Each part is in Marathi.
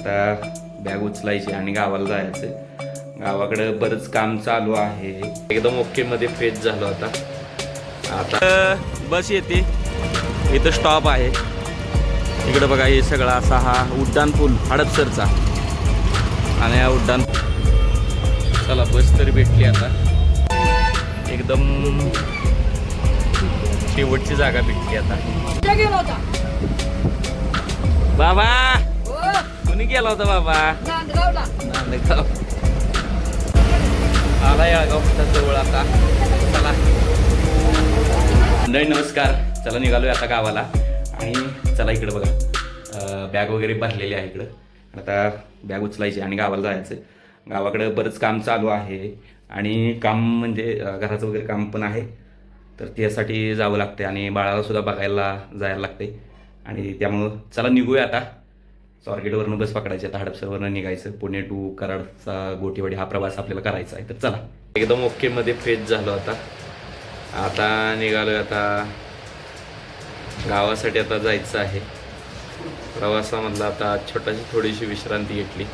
आता बॅग उचलायची आणि गावाला जायचं गावाकडे बरंच काम चालू आहे. एकदम ओके मध्ये फेज झालो आता. आता बस येते. इथं स्टॉप आहे. इकडं बघा हे सगळा असा हा उड्डाण पूल हडपसरचा. आणि हा उड्डाण चला बस तरी भेटली आता. एकदम शेवटची जागा भेटली आता. बाबा! कुणी गेला होता बाबा. नांदगाव. आला याळगाव जवळ आता. चला. मंडळी नमस्कार. चला निघालोय आता गावाला. आणि चला इकडं बघा. बॅग वगैरे भरलेली आहे इकडं. आता बॅग उचलायची आणि गावाला जायचं गावाकडं बरंच काम चालू आहे. आणि काम म्हणजे घराचं वगैरे काम पण आहे. तर त्यासाठी जावं लागते आणि बाळाला सुद्धा बघायला जायला लागते आणि त्यामुळं चला निघूया आता. स्वारगेटवरनं बस पकडायची आता हडपसरवरनं निघायचं पुणे टू कराडचा गोटीवाडी हा प्रवास आपल्याला करायचा आहे. तर चला. एकदम ओके मध्ये फेज झालो आता. आता निघालो आता गावासाठी आता जायचं आहे. प्रवासामधला आता छोटाशी थोडीशी विश्रांती घेतली.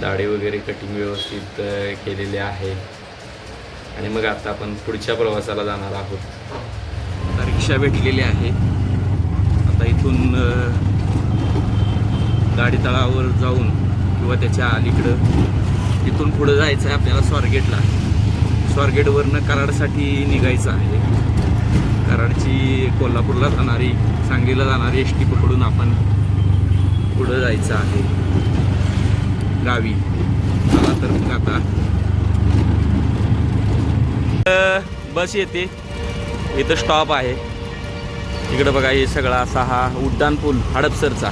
दाढी वगैरे कटिंग व्यवस्थित केलेली आहे. आणि मग आता आपण पुढच्या प्रवासाला जाणार आहोत. आता रिक्षा भेटलेली आहे. आता इथून गाडी तळावर जाऊन किंवा त्याच्या अलीकडं तिथून पुढं जायचं आहे आपल्याला स्वारगेटला. स्वारगेटवरनं कराडसाठी निघायचं आहे. कराडची कोल्हापूरला जाणारी सांगलीला जाणारी एस टी पकडून आपण पुढं जायचं आहे. गावी. चला तर मग आता. बस येते. इथं स्टॉप आहे. इकडं बघा हे सगळा असा हा उड्डाणपूल हडपसरचा.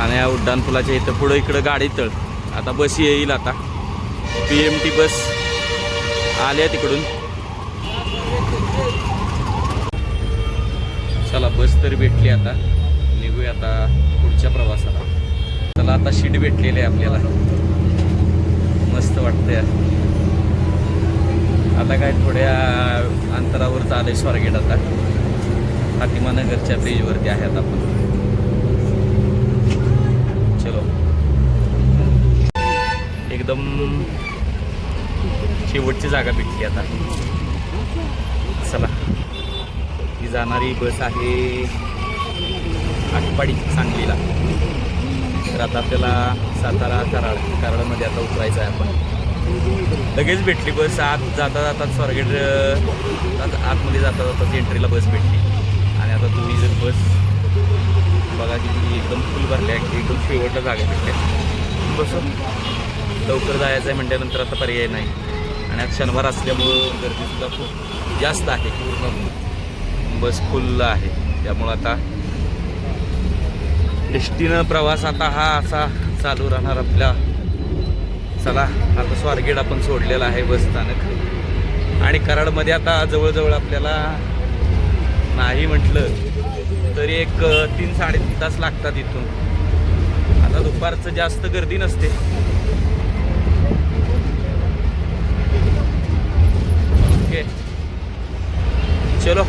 आणि या उड्डाणपुलाच्या इथं पुढं इकडं गाडी तळ. आता बस येईल आता. पी एम टी बस आल्या तिकडून. चला बस तरी भेटली आता. निघूया आता पुढच्या प्रवासाला. चला आता शीट भेटलेली आहे आपल्याला. मस्त वाटतंय. आता काय थोड्या अंतरावर चालेल स्वारगेट आता. हातिमानगरच्या ब्रिजवरती आहे आता आपण चलो एकदम शेवटची जागा भेटली आता. चला. ही जाणारी बस आहे आटपाडी सांगलीला. तर आता आपल्याला सातारा कराड कराडमध्ये आता उतरायचं आहे आपण. लगेच भेटली बस. आत जाता जाता स्वारगेट आतमध्ये जाता जाता एंट्रीला बस भेटली. आणि आता तुम्ही जर बस. बघा की एकदम फुल भरल्या. एकदम शेवटला जागा भेटल्या बस. लवकर जायचं आहे म्हटल्यानंतर आता पर्याय नाही. आणि आज शनिवार असल्यामुळं गर्दीसुद्धा खूप जास्त आहे पूर्ण. बस फुल आहे. त्यामुळं आता एसटीनं प्रवास आता हा असा चालू राहणार आपल्या. चला आता स्वारगेट आपण सोडलेला आहे बस स्थानक. आणि कराडमध्ये आता जवळजवळ आपल्याला नाही म्हटलं तरी एक तीन साडेतीन तास लागतात इथून. आता दुपारचं जास्त गर्दी नसते ओके चलो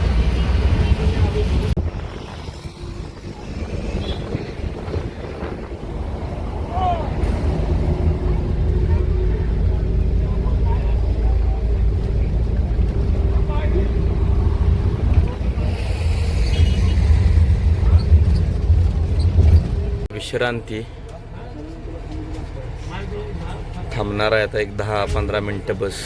विश्रांती. थांबणार आहे आता एक दहा पंधरा मिनटं बस.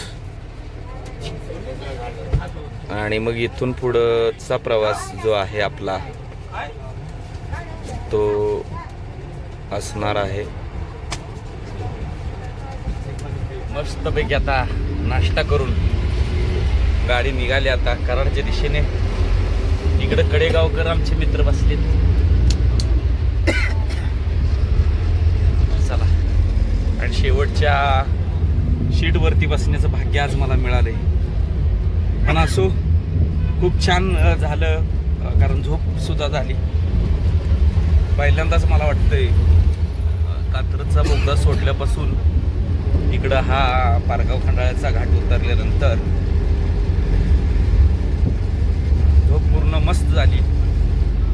आणि मग इथून पुढचा प्रवास जो आहे आपला तो असणार आहे. मस्तपैकी आता नाश्ता करून गाडी निघाली आता कराडच्या दिशेने. इकडं कडेगावकर आमचे मित्र बसलेत चला आणि शेवटच्या शीटवरती बसण्याचं भाग्य आज मला मिळालं आहे पण असो खूप छान झालं कारण झोपसुद्धा झाली. पहिल्यांदाच मला वाटतंय कात्रचा बोगदा सोडल्यापासून इकडं हा पारगाव खंडाळ्याचा घाट उतरल्यानंतर झोप पूर्ण मस्त झाली.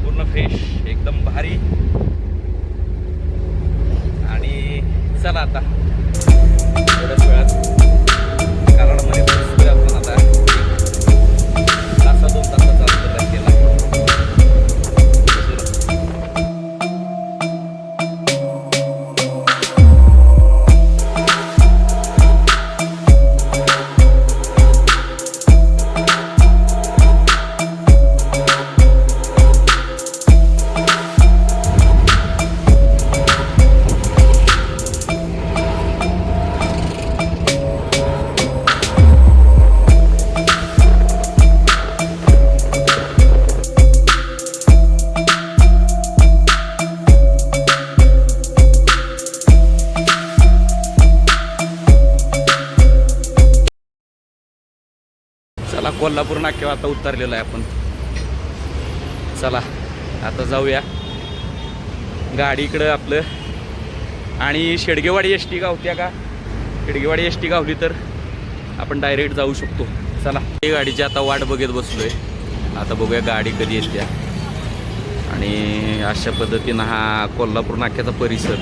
पूर्ण फ्रेश एकदम भारी. चला आता. उतरलेलो आहे आपण. चला आता जाऊया. गाडी इकडं आपलं. आणि शेडगेवाडी एस टी गावत्या का? शेडगेवाडी एस टी गावली तर आपण डायरेक्ट जाऊ शकतो. चला. ही गाडीची आता वाट बघत बसलोय. आता बघूया गाडी कधी येत्या आणि अशा पद्धतीनं हा कोल्हापूर नाक्याचा परिसर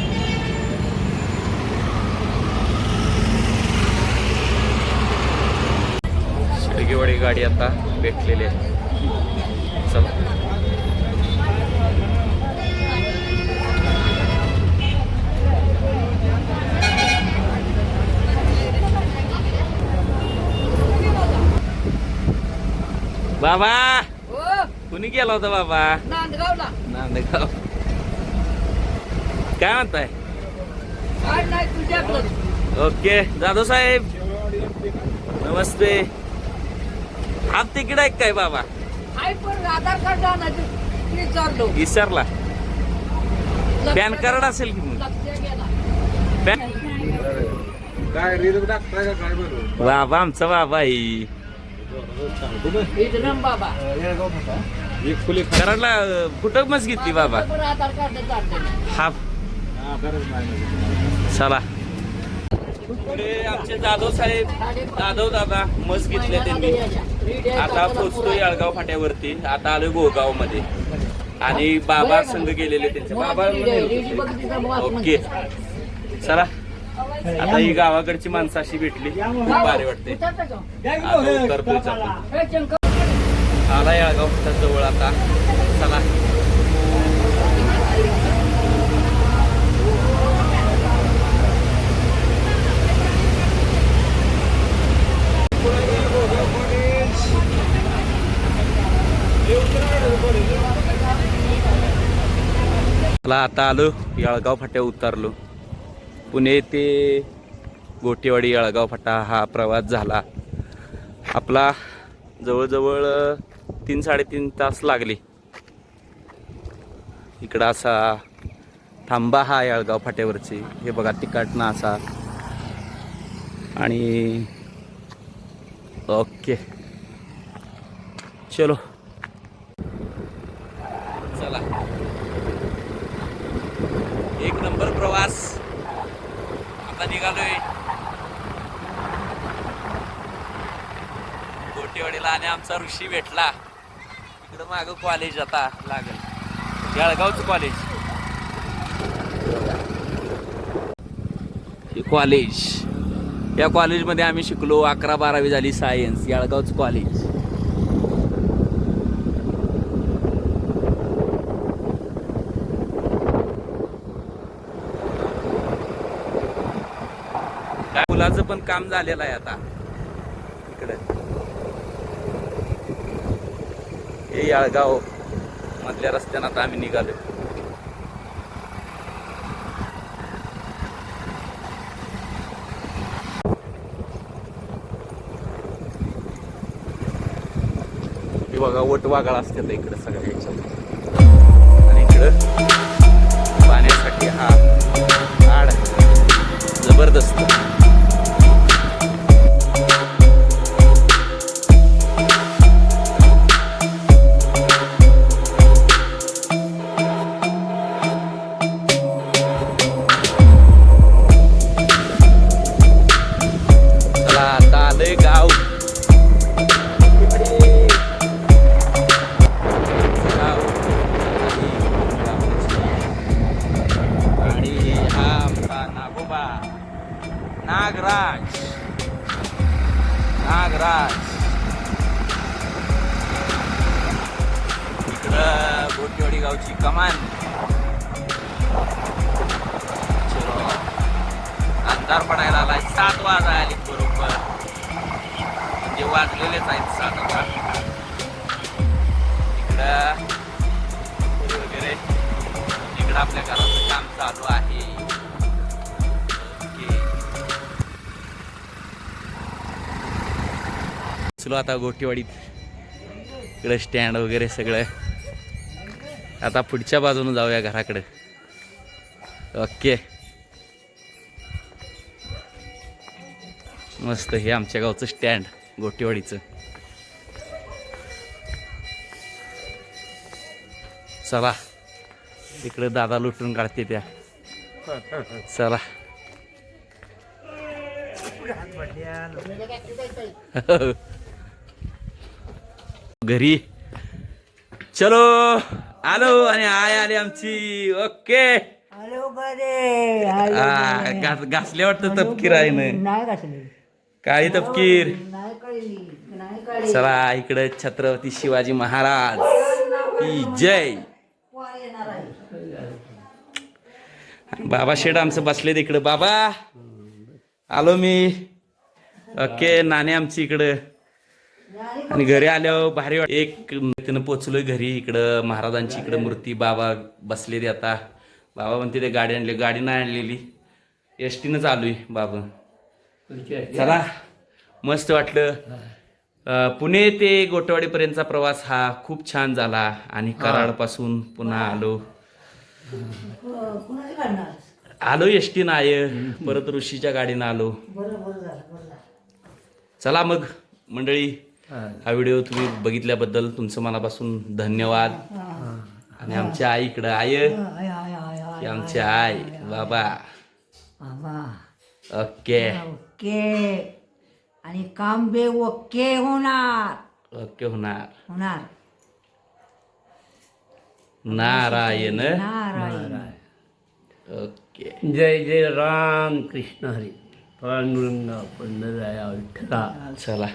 शेडगेवाडी गाडी आता भेटलेली आहे. चला. बाबा! हो. कुणी गेला होता बाबा? नांदगावला. नांदगाव. काय म्हणताय? ओके. जाधव साहेब. नमस्ते. हात तिकीट आहे काय बाबा? पण आधार कार्ड आणायचं. विचारलो. विसरला पॅन कार्ड असेल की मग? लक्ष गेला पॅन काय रील टाकताय का काय बरोबर बाबा आमचा बाबा विजरम बाबा. एक फुले कराडला अं, कुठं मस घेतली बाबा. पण आधार कार्ड काढले हा. हा गरज नाही. चला. पुढे आमचे जाधव साहेब जाधव दादा मस घेतले त्यांनी. आता पोचतो याळगाव फाट्यावरती. आता आलोय गोगावमध्ये आणि बाबा संघ गेलेले त्यांचे. बाबा ओके. चला. आता ही गावाकडची माणसं अशी भेटली. खूप भारी वाटते. आता उतरतोय आला याळगाव फाट्याजवळ आता. चला. चला आता आलो याळगाव फाट्या उतरलो. पुणे ते गोटेवाडी याळगाव फाटा हा प्रवास झाला. आपला जवळजवळ तीन साडेतीन तास लागले. इकडं असा थांबा हा याळगाव फाट्यावरची. हे बघा तिकाटनं असा. आणि ओके. चलो एक नंबर प्रवास आता निघालोय. गोटेवाडीला आणि आमचा ऋषी भेटला. इकडं मागं कॉलेज आता लागल. जळगावचं कॉलेज हे कॉलेज या कॉलेजमध्ये आम्ही शिकलो अकरा बारावी झाली सायन्स याळगावचं कॉलेज काय पण काम झालेलं आहे आता. इकडे. हे याळगाव मधल्या रस्त्यानं आता आम्ही निघालो. बघा वट वागाळ असते इकडे सगळ्या ह्याच्यात वाजलेलेच आहेत साधारण इकडं वगैरे. इकडं आपल्या घराचं काम चालू आहे. चलो आता गोटीवाडीत इकडं स्टँड वगैरे सगळं. आता पुढच्या बाजूने जाऊया घराकडे. ओके. मस्त हे आमच्या गावचं स्टँड गोटीवाडीचं. चला इकडे दादा लुटून काढते त्या. चला. घरी. चलो आलो आणि आय आली आमची. ओके. घासले वाटतं तपकीर आहे ना काळी तपकीर नाही कळली नाही कळली चला इकडे छत्रपती शिवाजी महाराज. की जय. बाबा शेड आमचं बसले तिकडं बाबा. आलो मी. ओके नाणे आमची इकडं. आणि घरी आल्यावर भारी एक तिनं पोचलोय घरी इकडं. महाराजांची इकडं मूर्ती बाबा बसले आता. बाबा म्हणते ते गाडी आणली. गाडी नाही आणलेली. एस टीनंच आलोय बाबा. चला. मस्त वाटलं. पुणे ते गोटवाडीपर्यंतचा प्रवास हा खूप छान झाला आणि कराडपासून पुन्हा आलो. आलो एस आय. परत ऋषीच्या गाडीनं आलो. चला मग मंडळी हा. व्हिडिओ तुम्ही बघितल्याबद्दल तुमचं मनापासून धन्यवाद. आणि आमच्या आई इकडं आय. आय आय आय आय ही आमची आई. बाबा. बाबा. ओके. ओके. आणि काम बे ओके होणार. ओके होणार. होणार. नारायण. नारायण. ओके. जय जय राम कृष्ण हरी. पांडुरंग पंढराया विठ्ठला. चला.